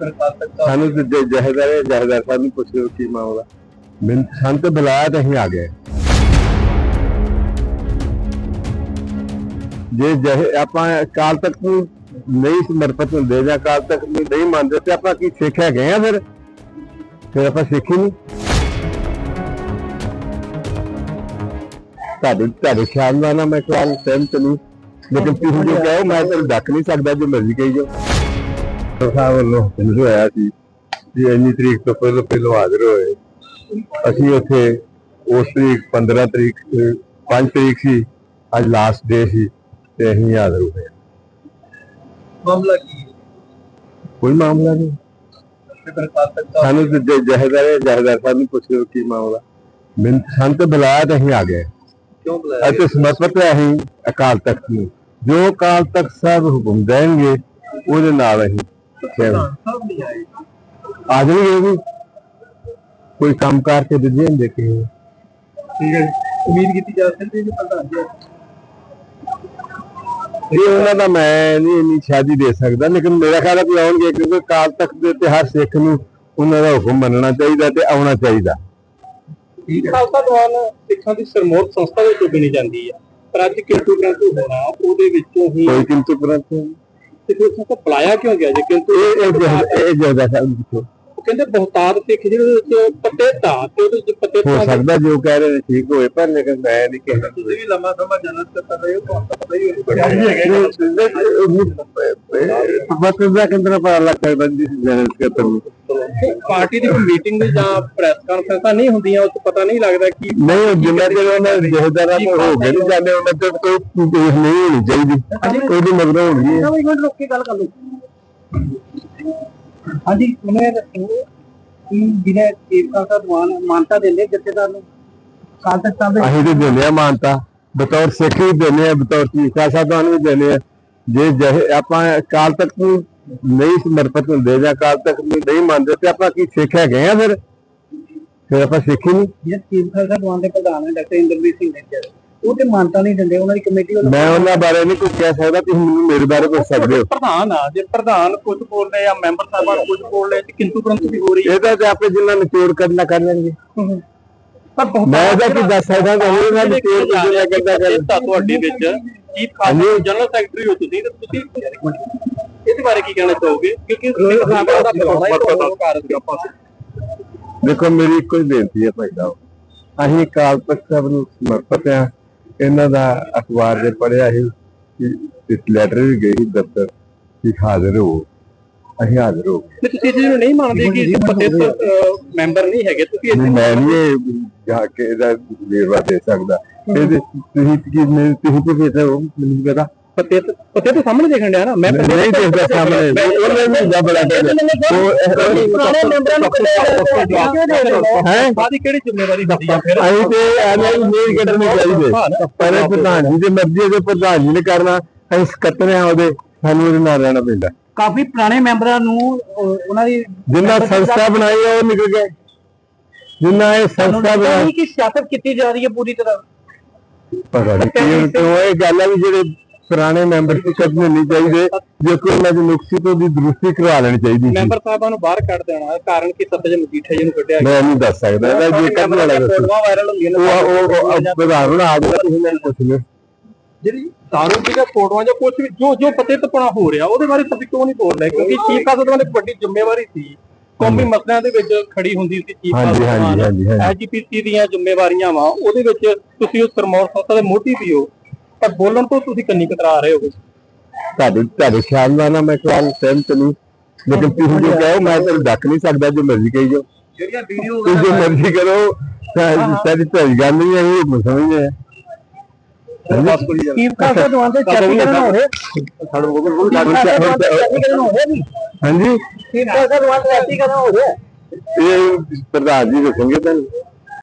ਤੇ ਕਾਲ ਤੱਕ ਸਾਨੂੰ ਤੇ ਜ- ਜਹੇਦਾਰ ਹੈ, ਜਹੇਦਾਰ ਸਾਹਿਬ ਨੂੰ ਪੁੱਛੋ ਕੀ ਮਾਮਲਾ। ਮੈਨੂੰ ਸਾਨੂੰ ਤੇ ਬੁਲਾਇਆ ਤਾਂ ਅਸੀਂ ਆ ਗਏ। ਜੇ ਜਹੇ ਆਪਾਂ ਕਾਲ ਤੱਕ ਨੂੰ ਨਹੀਂ ਸਮਰਪਿਤ ਹੁੰਦੇ ਜਾਂ ਕਾਲ ਤੱਕ ਨੂੰ ਨਹੀਂ ਮੰਨਦੇ ਤੇ ਆਪਾਂ ਕੀ ਸਿੱਖ ਹੈਗੇ ਆ ਫਿਰ? ਫਿਰ ਆਪਾਂ ਸਿੱਖੀ ਨਹੀਂ। ਤੁਹਾਡੇ ਤੁਹਾਡੇ ਖਿਆਲ ਨਾਲ ਨਾ ਮੈਂ ਕੋਈ ਸਹਿਮਤ ਨਹੀਂ। ਲੇਕਿਨ ਤੁਸੀਂ ਜੋ ਕਹੋ ਮੈਂ ਤੁਹਾਨੂੰ ਡੱਕ ਨਹੀਂ ਸਕਦਾ ਜੋ ਮਰਜ਼ੀ ਕਹੀ ਜੋ ਸਾਹਿਬ ਵੱਲੋਂ ਮੈਨੂੰ ਆਇਆ ਸੀ ਜੀ ਇੰਨੀ ਤਰੀਕ ਤੋਂ ਪਹਿਲਾਂ ਪਹਿਲਾਂ ਹਾਜ਼ਰ ਹੋਏ। ਅਸੀਂ ਉੱਥੇ ਉਸ ਤਰੀਕ 15 ਤਰੀਕ 5 ਤਰੀਕ ਸੀ ਅੱਜ ਲਾਸਟ ਡੇ ਸੀ ਤੇ ਅਸੀਂ ਹਾਜ਼ਰ ਹੋਏ। ਮਾਮਲਾ ਕੀ ਕੋਈ ਮਾਮਲਾ ਨਹੀਂ। ਸਾਨੂੰ ਤੇ ਜਹੇਦਾਰ ਜਹੇਦਾਰ ਸਾਹਿਬ ਨੂੰ ਪੁੱਛੋ ਕੀ ਮਾਮਲਾ। ਮੈਨੂੰ ਸਾਨੂੰ ਤੇ ਬੁਲਾਇਆ ਤਾਂ ਅਸੀਂ ਆ ਗਏ। ਕਿਉਂ ਬੁਲਾਇਆ? ਸਮਰਪਿਤ ਹੈ ਅਸੀਂ ਅਕਾਲ ਤਖਤ ਨੂੰ। ਜੋ ਅਕਾਲ ਤਖਤ ਸਾਹਿਬ ਹੁਕਮ ਦੇਣਗੇ ਉਹਦੇ ਨਾਲ ਅਸੀਂ ਪ੍ਰਧਾਨ ਸਾਹਿਬ ਨਹੀਂ ਆਏ ਆ ਜਾਣਗੇ ਵੀ। ਕੋਈ ਕੰਮ ਕਾਰ ਕੇ ਦੂਜੇ ਹੁੰਦੇ ਕਿ ਠੀਕ ਹੈ ਉਮੀਦ ਕੀਤੀ ਜਾ ਸਕਦੀ ਹੈ ਕਿ ਪ੍ਰਧਾਨ ਜੀ ਇਹ ਉਹਨਾਂ ਦਾ ਮੈਂ ਨਹੀਂ ਇੰਨੀ ਸ਼ਾਦੀ ਦੇ ਸਕਦਾ ਲੇਕਿਨ ਮੇਰਾ ਖਿਆਲ ਹੈ ਕਿ ਆਉਣਗੇ ਕਿਉਂਕਿ ਕਾਲ ਤਖਤ ਦੇ ਹਰ ਸਿੱਖ ਨੂੰ ਉਹਨਾਂ ਦਾ ਹੁਕਮ ਮੰਨਣਾ ਚਾਹੀਦਾ ਤੇ ਆਉਣਾ ਚਾਹੀਦਾ। ਖਾਲਸਾ ਦੀਵਾਨ ਸਿੱਖਾਂ ਦੀ ਸਰਮੋਤ ਸੰਸਥਾ ਵਿੱਚ ਚੁਣੀ ਜਾਂਦੀ ਹੈ ਪਰ ਅੱਜ ਕਿੰਤੂ ਪ੍ਰੰਤੂ ਹੋਣਾ ਉਹਦੇ ਵਿੱਚੋਂ ਹੀ ਕੋਈ ਕਿੰਤੂ ਪਰੰਤੂ ਤੇ ਫਿਰ ਉਸ ਨੂੰ ਬੁਲਾਇਆ ਕਿਉਂ ਗਿਆ ਜੇ ਕਿੰਤੂ ਇਹ ਇਹ ਜਿਹੜਾ- ਇਹ ਸਾਹਿਬ। ਉਹ ਕਹਿੰਦੇ ਬਹੁਤਾਤ ਸਿੱਖ ਜਿਹਦੇ ਵਿੱਚ ਪਤੇਤਾ ਤੇ ਉਹਦੇ ਵਿੱਚ ਹੋ ਪਤੇਤਾ ਸਕਦਾ ਜੋ ਕਹਿ ਰਹੇ ਨੇ ਠੀਕ ਹੋਏ ਪਰ ਲੇਕਿਨ ਮੈਂ ਨਹੀਂ ਕਹਿਣਾ ਤੁਸੀਂ ਵੀ ਲੰਮਾ ਸਮਾਂ ਜਨਤ ਕਰ ਰਹੇ ਹੋ ਤੁਹਾਨੂੰ ਤਾਂ ਪਤਾ ਹੀ ਹੋਣਾ ਮਤਲਬ ਦਾ ਕਿੰਨਾ ਪਤਾ ਲੱਗ ਸਕਦਾ ਜੀ ਜਨਰਲ ਸਕੱਤਰ ਨੂੰ ਪਾਰਟੀ ਦੀ ਮੀਟਿੰਗ ਜਾਂ ਪ੍ਰੈਸ ਕਾਨਫਰੰਸਾਂ ਨਹੀਂ ਹੁੰਦੀਆਂ ਉਸ ਤੋਂ ਪਤਾ ਨਹੀਂ ਲੱਗਦਾ ਕਿ ਨਹੀਂ ਜਿੰਨਾ ਚਿਰ ਉਹਨਾਂ ਦੇ ਜਹੇਦਾਰਾਂ ਨੂੰ ਹੋ ਗਏ ਨਹੀਂ ਜਾਂਦੇ ਉਹਨਾਂ ਤੇ ਕੋਈ ਕੋਈ ਨਹੀਂ ਹੋਣੀ ਚਾਹੀਦੀ। ਕੋਈ ਦੀ ਮਗਰੋਂ ਹੋਣੀ ਹੈ ਇੱਕ ਮਿੰਟ ਰੁਕ ਕੇ ਗੱਲ ਕਰ ਲਓ। ਹਾਂਜੀ ਮੈਨੂੰ ਦੱਸੋ ਕਿ ਜਿਹਨੇ ਚੀਫ ਖਾਲਸਾ ਦੀਵਾਨ ਮਾਨਤਾ ਦਿੰਦੇ ਜਥੇਦਾਰ ਨੂੰ ਸਾਲ ਤੱਕ ਸਾਹਿਬ ਅਸੀਂ ਤੇ ਦਿੰਦੇ ਆ ਮਾਨਤਾ। ਬਤੌਰ ਸਿੱਖ ਵੀ ਦਿੰਦੇ ਆ ਬਤੌਰ ਚੀਫ ਸਾਹਿਬਾਨ ਵੀ ਦਿੰਦੇ ਆ। ਜੇ ਜਹੇ ਆਪਾਂ ਕਾਲ ਤੱਕ ਨੂੰ ਨਹੀਂ ਸਮਰਪਿਤ ਹੁੰਦੇ ਜਾਂ ਕਾਲ ਤੱਕ ਨੂੰ ਨਹੀਂ ਮੰਨਦੇ ਤੇ ਆਪਾਂ ਕੀ ਸਿੱਖ ਹੈਗੇ ਆ ਫਿਰ? ਫਿਰ ਆਪਾਂ ਸਿੱਖੀ ਨਹੀਂ। ਜਿਹੜੇ ਚੀਫ ਖਾਲਸਾ ਦੀਵਾਨ ਦੇ ਪ੍ਰਧਾਨ ਨੇ ਡਾਕਟਰ ਇੰਦਰਵੀਰ ਸਿੰਘ ਨੇ ਉਹ ਤੇ ਮਾਨਤਾ ਨਹੀਂ ਦਿੰਦੇ ਉਹਨਾਂ ਦੀ ਕਮੇਟੀ ਮੈਂ ਉਹਨਾਂ ਬਾਰੇ ਨਹੀਂ ਕੁਝ ਕਹਿ ਸਕਦਾ ਤੁਸੀਂ ਮੈਨੂੰ ਮੇਰੇ ਬਾਰੇ ਪੁੱਛ ਸਕਦੇ ਹੋ ਪ੍ਰਧਾਨ ਆ ਜੇ ਪ੍ਰਧਾਨ ਕੁਝ ਬੋਲਦੇ ਆ ਮੈਂਬਰ ਸਾਹਿਬਾਨ ਕੁਝ ਬੋਲਦੇ ਤੇ ਕਿੰਤੂ ਪ੍ਰੰਤੂ ਵੀ ਹੋ ਰਹੀ ਹੈ। ਇਹਦਾ ਤੇ ਆਪੇ ਜਿੰਨਾ ਨਿਚੋੜ ਕਰਨਾ ਕਰ ਲੈਣਗੇ। ਪਰ ਬਹੁਤ ਮੈਂ ਇਹਦਾ ਕੀ ਦੱਸ ਸਕਦਾ ਕਿ ਉਹਨਾਂ ਦੀ ਨਿਚੋੜ ਜਿੰਨਾ ਕਰਦਾ ਕਰ ਤਾਂ ਤੁਹਾਡੇ ਵਿੱਚ ਚੀਫ ਖਾਲਸਾ ਜਨਰਲ ਸੈਕਟਰੀ ਹੋ ਤੁਸੀਂ ਤੇ ਤੁਸੀਂ ਇਹਦੇ ਬਾਰੇ ਕੀ ਕਹਿਣਾ ਚਾਹੋਗੇ? ਕਿਉਂਕਿ ਦਾ ਹੀ ਆਪਾਂ ਦੇਖੋ ਮੇਰੀ ਇੱਕੋ ਹੀ ਬੇਨਤੀ ਹੈ ਭਾਈ ਸਾਹਿਬ। ਅਸੀਂ ਕਾਲ ਤਖਤ ਸਾਹਿਬ ਨੂੰ ਸਮਰਪਿਤ ਆ ਇਹਨਾਂ ਦਾ ਅਖਬਾਰ ਦੇ ਪੜਿਆ ਸੀ ਕਿ ਇਸ ਲੈਟਰ ਵੀ ਗਈ ਸੀ ਦਫ਼ਤਰ ਕਿ ਹਾਜ਼ਰ ਹੋ। ਅਸੀਂ ਹਾਜ਼ਰ ਹੋ ਗਏ। ਤੁਸੀਂ ਚੀਜ਼ ਨੂੰ ਨਹੀਂ ਮੰਨਦੇ ਕਿ ਇਸ ਪਤਿਤ ਮੈਂਬਰ ਨਹੀਂ ਹੈਗੇ? ਤੁਸੀਂ ਮੈਂ ਨਹੀਂ ਇਹ ਜਾ ਕੇ ਇਹਦਾ ਵੇਰਵਾ ਦੇ ਸਕਦਾ। ਇਹਦੇ ਤੁਸੀਂ ਕੀ ਤੁਸੀਂ ਹੋ ਮੈਨੂੰ ਨਹੀਂ ਪਤਾ ਪਤਿਤ ਸਾਹਮਣੇ ਦੇਖਣ ਡਿਆ ਨਾ ਮੈਂ ਨਹੀਂ ਦੇਖਦਾ ਸਾਹਮਣੇ। ਉਹਨੇ ਵੀ ਜਾ ਬੜਾ ਨੂੰ ਹੈ? ਬਾਦੀ ਕਿਹੜੀ ਜ਼ਿੰਮੇਵਾਰੀ ਹੁੰਦੀ ਆ? ਫਿਰ ਅਸੀਂ ਤੇ ਐਵੇਂ ਨਹੀਂ ਕੱਢਣੇ ਚਾਹੀਦੇ ਪਰ ਪ੍ਰਧਾਨ ਜੀ ਦੇ ਮਰਜ਼ੀ ਦੇ ਪ੍ਰਧਾਨ ਜੀ ਨੇ ਕਰਨਾ ਅਸੀਂ ਸਕੱਤਰ ਆ ਉਹਦੇ। ਸਾਨੂੰ ਉਹਦੇ ਨਾਲ ਰਹਿਣਾ ਪੈਂਦਾ। ਕਾਫੀ ਪੁਰਾਣੇ ਮੈਂਬਰਾਂ ਨੂੰ ਉਹਨਾਂ ਦੀ ਜਿੰਨਾ ਸੰਸਥਾ ਬਣਾਈ ਆ ਉਹ ਨਿਕਲ ਗਏ ਜਿੰਨਾ ਇਹ ਸੰਸਥਾ ਬਣਾਈ। ਕਿ ਸਿਆਸਤ ਕੀਤੀ ਜਾ ਰਹੀ ਹੈ ਪੂਰੀ ਤਰ੍ਹਾਂ। ਪਤਾ ਨਹੀਂ ਕਿਉਂ ਇਹ ਗੱਲ ਆ ਵੀ ਜਿਹੜੇ ਪੁਰਾਣੇ ਮੈਂਬਰ ਸੀ ਕਦਮ ਨਹੀਂ ਚਾਹੀਦੇ ਜੇ ਕੋਈ ਉਹਨਾਂ ਦੀ ਨੁਕਸੀ ਤੋਂ ਦੀ ਦਰੁਸਤੀ ਕਰਵਾ ਲੈਣੀ ਚਾਹੀਦੀ ਸੀ। ਮੈਂਬਰ ਸਾਹਿਬਾਂ ਨੂੰ ਬਾਹਰ ਕੱਢ ਦੇਣਾ ਕਾਰਨ ਕਿ ਸੱਤਜ ਮਜੀਠੇ ਜੀ ਨੂੰ ਕੱਢਿਆ ਮੈਂ ਨਹੀਂ ਦੱਸ ਸਕਦਾ ਇਹਦਾ ਜੇ ਕੱਢਣ ਵਾਲਾ ਫੋਟੋਆਂ ਵਾਇਰਲ ਹੁੰਦੀਆਂ ਨੇ ਉਹ ਉਹ- ਨੂੰ ਆ ਗਿਆ ਤੁਸੀਂ ਮੈਨੂੰ ਪੁੱਛ ਲਿਓ। ਜਿਹੜੀ ਦਾਰੂ ਕੇ ਫੋਟੋਆਂ ਜਾਂ ਕੁਝ ਵੀ ਜੋ ਜੋ ਪਤਿਤਪਣਾ ਹੋ ਰਿਹਾ ਉਹਦੇ ਬਾਰੇ ਤੁਸੀਂ ਕਿਉਂ ਨਹੀਂ ਬੋਲ ਰਹੇ ਕਿਉਂਕਿ ਚੀਫ ਕਾਸਤ ਦੀ ਵੱਡੀ ਜ਼ਿੰਮੇਵਾਰੀ ਸੀ। ਕੌਮੀ ਮਸਲਿਆਂ ਦੇ ਵਿੱਚ ਖੜੀ ਹੁੰਦੀ ਸੀ ਚੀਫ ਹਾਂਜੀ ਹਾਂਜੀ ਹਾਂਜੀ ਐਜੀਪੀਸੀ ਦੀਆਂ ਜ਼ਿੰਮੇਵਾਰੀਆਂ ਵਾ ਉਹਦੇ ਵਿੱਚ ਤੁਸੀਂ ਉਸ ਸਰਮੌਰ ਸੰਸਥਾ ਦੇ ਮੋਢੀ ਵੀ ਹੋ। ਪਰ ਬੋਲਣ ਤੋਂ ਤੁਸੀਂ ਕੰਨੀ ਕਤਰਾ ਰਹੇ ਹੋ ਤੁਹਾਡੇ ਤੁਹਾਡੇ ਖਿਆਲ ਨਾਲ ਨਾ ਮੈਂ ਕੋਈ ਸਹਿਮਤ ਨਹੀਂ। ਲੇਕਿਨ ਤੁਸੀਂ ਜੋ ਕਹੋ ਮੈਂ ਤੁਹਾਨੂੰ ਡੱਕ ਨਹੀਂ ਸਕਦਾ ਜੋ ਮਰਜ਼ੀ ਕਹੀ ਜੋ ਜਿਹੜੀਆਂ ਵੀਡੀਓ ਤੁਸੀਂ ਜੋ ਮਰਜ਼ੀ ਕਰੋ ਸਾਡੀ ਤੁਹਾਡੀ ਗੱਲ ਨਹੀਂ ਹੈ ਇਹ ਸਮਝਦੇ ਆ ਹੋ। ਰਹੇ ਹਾਂਜੀ? ਹੋ ਰਹੇ ਇਹ ਪ੍ਰਧਾਨ ਜੀ ਦੱਸਣਗੇ ਤੁਹਾਨੂੰ।